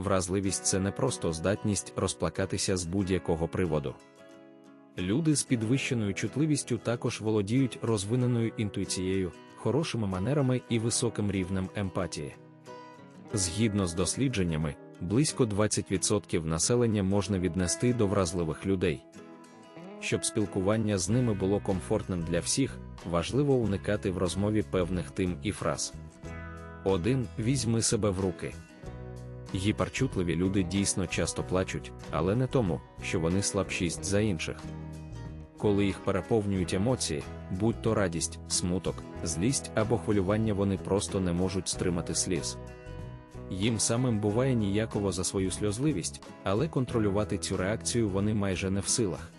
вразливість це не просто здатність розплакатися з будь-якого приводу. Люди з підвищеною чутливістю також володіють розвиненою інтуїцією, хорошими манерами і високим рівнем емпатії. Згідно з дослідженнями, близько 20% населення можна віднести до вразливих людей. Щоб спілкування з ними було комфортним для всіх, важливо уникати в розмові певних тим і фраз. 1. Візьми себе в руки. Гіперчутливі люди дійсно часто плачуть, але не тому, що вони слабшість за інших. Коли їх переповнюють емоції, будь то радість, смуток, злість або хвилювання, вони просто не можуть стримати сліз. Їм самим буває ніяково за свою сльозливість, але контролювати цю реакцію вони майже не в силах.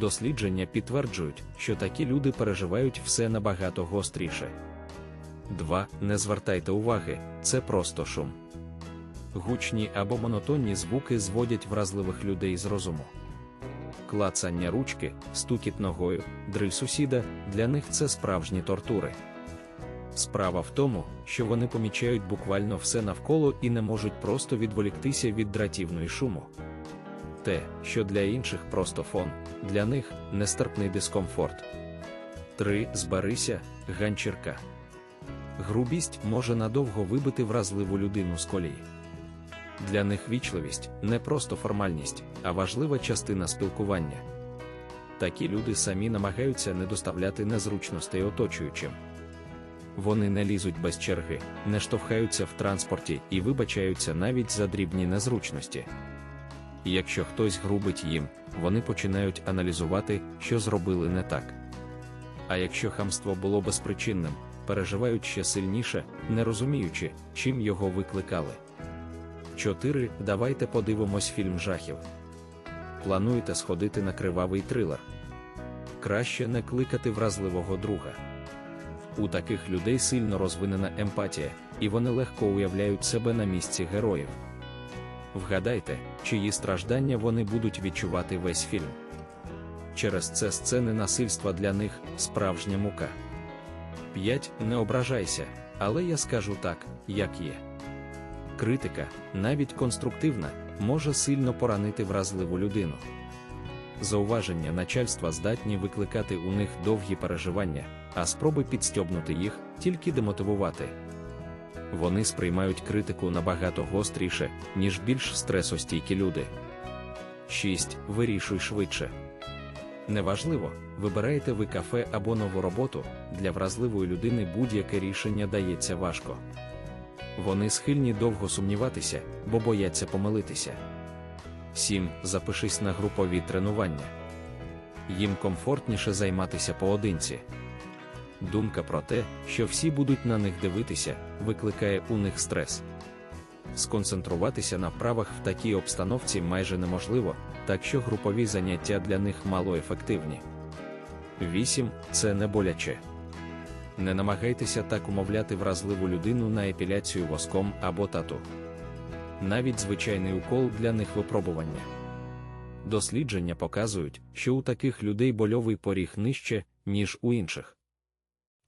Дослідження підтверджують, що такі люди переживають все набагато гостріше. 2. Не звертайте уваги, це просто шум. Гучні або монотонні звуки зводять вразливих людей з розуму. Клацання ручки, стукіт ногою, дриль сусіда для них це справжні тортури. Справа в тому, що вони помічають буквально все навколо і не можуть просто відволіктися від дратівної шуму. Те, що для інших просто фон, для них нестерпний дискомфорт. 3. Зберися, ганчірка. Грубість може надовго вибити вразливу людину з колії. Для них вічливість не просто формальність, а важлива частина спілкування. Такі люди самі намагаються не доставляти незручностей оточуючим. Вони не лізуть без черги, не штовхаються в транспорті і вибачаються навіть за дрібні незручності. Якщо хтось грубить їм, вони починають аналізувати, що зробили не так. А якщо хамство було безпричинним, переживають ще сильніше, не розуміючи, чим його викликали. 4. Давайте подивимось фільм жахів. Плануєте сходити на кривавий трилер. Краще не кликати вразливого друга. У таких людей сильно розвинена емпатія, і вони легко уявляють себе на місці героїв. Вгадайте, чиї страждання вони будуть відчувати весь фільм. Через це сцени насильства для них справжня мука. 5. Не ображайся, але я скажу так, як є. Критика, навіть конструктивна, може сильно поранити вразливу людину. Зауваження начальства здатні викликати у них довгі переживання, а спроби підстьобнути їх тільки демотивувати. Вони сприймають критику набагато гостріше, ніж більш стресостійкі люди. 6. Вирішуй швидше. Неважливо, вибираєте ви кафе або нову роботу, для вразливої людини будь-яке рішення дається важко. Вони схильні довго сумніватися, бо бояться помилитися. 7. Запишись на групові тренування. Їм комфортніше займатися поодинці. Думка про те, що всі будуть на них дивитися, викликає у них стрес. Сконцентруватися на вправах в такій обстановці майже неможливо, так що групові заняття для них малоефективні. 8. Це не боляче. Не намагайтеся так умовляти вразливу людину на епіляцію воском або тату. Навіть звичайний укол для них випробування. Дослідження показують, що у таких людей больовий поріг нижче, ніж у інших.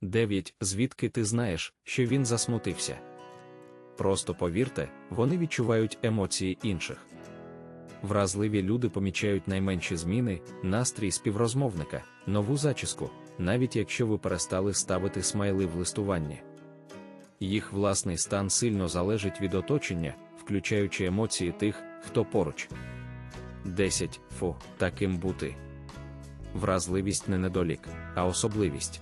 9. Звідки ти знаєш, що він засмутився? Просто повірте, вони відчувають емоції інших. Вразливі люди помічають найменші зміни, настрій співрозмовника, нову зачіску, навіть якщо ви перестали ставити смайли в листуванні. Їх власний стан сильно залежить від оточення, включаючи емоції тих, хто поруч. 10. Фу, таким бути. Вразливість не недолік, а особливість.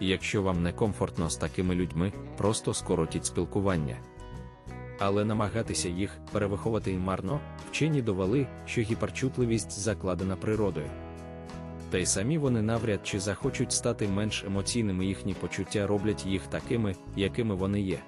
Якщо вам некомфортно з такими людьми, просто скоротіть спілкування. Але намагатися їх перевиховати і марно, вчені довели, що гіперчутливість закладена природою. Та й самі вони навряд чи захочуть стати менш емоційними їхні почуття роблять їх такими, якими вони є.